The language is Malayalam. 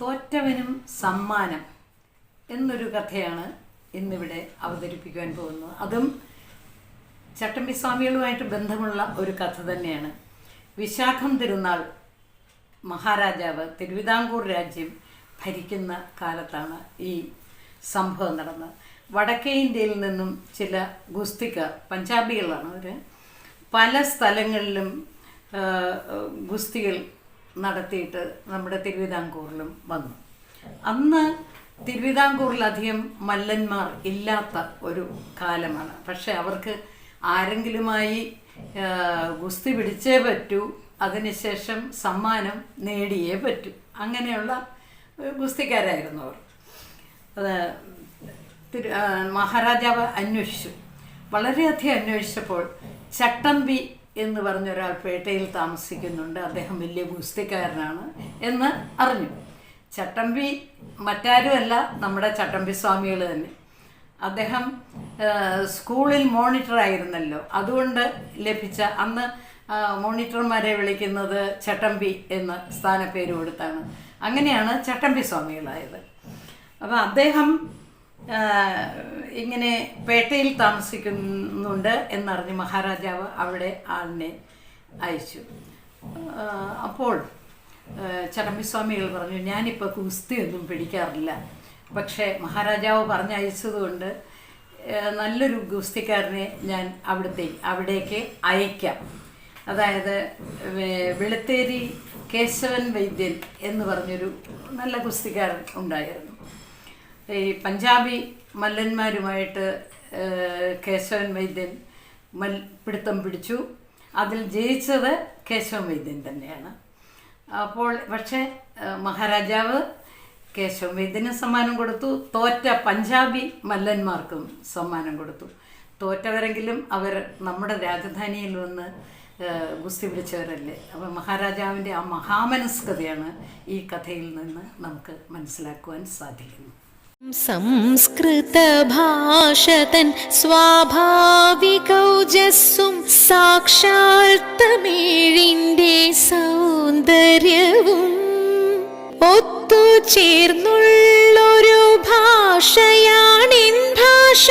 തോറ്റവനും സമ്മാനം എന്നൊരു കഥയാണ് ഇന്നിവിടെ അവതരിപ്പിക്കുവാൻ പോകുന്നത്. അതും ചട്ടമ്പി സ്വാമികളുമായിട്ട് ബന്ധമുള്ള ഒരു കഥ തന്നെയാണ്. വിശാഖം തിരുനാൾ മഹാരാജാവ് തിരുവിതാംകൂർ രാജ്യം ഭരിക്കുന്ന കാലത്താണ് ഈ സംഭവം നടന്നത്. വടക്കേ ഇന്ത്യയിൽ നിന്നും ചില ഗുസ്തിക്കാർ പഞ്ചാബികളാണ് അവർ പല സ്ഥലങ്ങളിലും ഗുസ്തികൾ നടത്തിയിട്ട് നമ്മുടെ തിരുവിതാംകൂറിലും വന്നു. അന്ന് തിരുവിതാംകൂറിലധികം മല്ലന്മാർ ഇല്ലാത്ത ഒരു കാലമാണ്. പക്ഷെ അവർക്ക് ആരെങ്കിലുമായി ഗുസ്തി പിടിച്ചേ പറ്റൂ അതിനുശേഷം സമ്മാനം നേടിയേ പറ്റൂ. അങ്ങനെയുള്ള ഗുസ്തിക്കാരായിരുന്നു അവർ. തിരു മഹാരാജാവ് അന്വേഷിച്ചു. വളരെയധികം അന്വേഷിച്ചപ്പോൾ ചട്ടമ്പി എന്ന് പറഞ്ഞ ഒരാൾ പേട്ടയിൽ താമസിക്കുന്നുണ്ട്. അദ്ദേഹം വലിയ ഗുസ്തിക്കാരനാണ് എന്ന് അറിഞ്ഞു. ചട്ടമ്പി മറ്റാരുമല്ല നമ്മുടെ ചട്ടമ്പി സ്വാമികൾ തന്നെ. അദ്ദേഹം സ്കൂളിൽ മോണിറ്റർ ആയിരുന്നല്ലോ. അതുകൊണ്ട് ലഭിച്ച അന്ന് മോണിറ്റർമാരെ വിളിക്കുന്നത് ചട്ടമ്പി എന്ന സ്ഥാനപ്പേര് കൊടുത്താണ്. അങ്ങനെയാണ് ചട്ടമ്പി സ്വാമികളായത്. അപ്പം അദ്ദേഹം ഇങ്ങനെ പേട്ടയിൽ താമസിക്കുന്നുണ്ട് എന്നറിഞ്ഞ് മഹാരാജാവ് അവിടെ ആളിനെ അയച്ചു. അപ്പോൾ ചടമ്പിസ്വാമികൾ പറഞ്ഞു ഞാനിപ്പോൾ കുസ്തിയൊന്നും പിടിക്കാറില്ല. പക്ഷേ മഹാരാജാവ് പറഞ്ഞയച്ചതുകൊണ്ട് നല്ലൊരു ഗുസ്തിക്കാരനെ ഞാൻ അവിടുത്തെ അവിടേക്ക് അയക്കാം. അതായത് വെളുത്തേരി കേശവൻ വൈദ്യൻ എന്ന് പറഞ്ഞൊരു നല്ല ഗുസ്തിക്കാരൻ ഉണ്ടായിരുന്നു. ഈ പഞ്ചാബി മല്ലന്മാരുമായിട്ട് കേശവൻ വൈദ്യൻ മൽ പിടുത്തം പിടിച്ചു. അതിൽ ജയിച്ചത് കേശവൻ വൈദ്യൻ തന്നെയാണ്. അപ്പോൾ പക്ഷേ മഹാരാജാവ് കേശവൻ വൈദ്യന് സമ്മാനം കൊടുത്തു. തോറ്റ പഞ്ചാബി മല്ലന്മാർക്കും സമ്മാനം കൊടുത്തു. തോറ്റവരെങ്കിലും അവർ നമ്മുടെ രാജധാനിയിൽ വന്ന് ഗുസ്തി പിടിച്ചവരല്ലേ? അപ്പോൾ മഹാരാജാവിന്റെ ആ മഹാമനസ്കതയാണ് ഈ കഥയിൽ നിന്ന് നമുക്ക് മനസ്സിലാക്കുവാൻ സാധിക്കുന്നത് സംസ്കൃതഭാഷതൻ സ്വാഭാവികൗജസ്സും സാക്ഷാൽ തമിഴിന്റെ സൗന്ദര്യവും ഒത്തുചേർന്നുള്ളൊരു ഭാഷയാണിൻ ഭാഷ.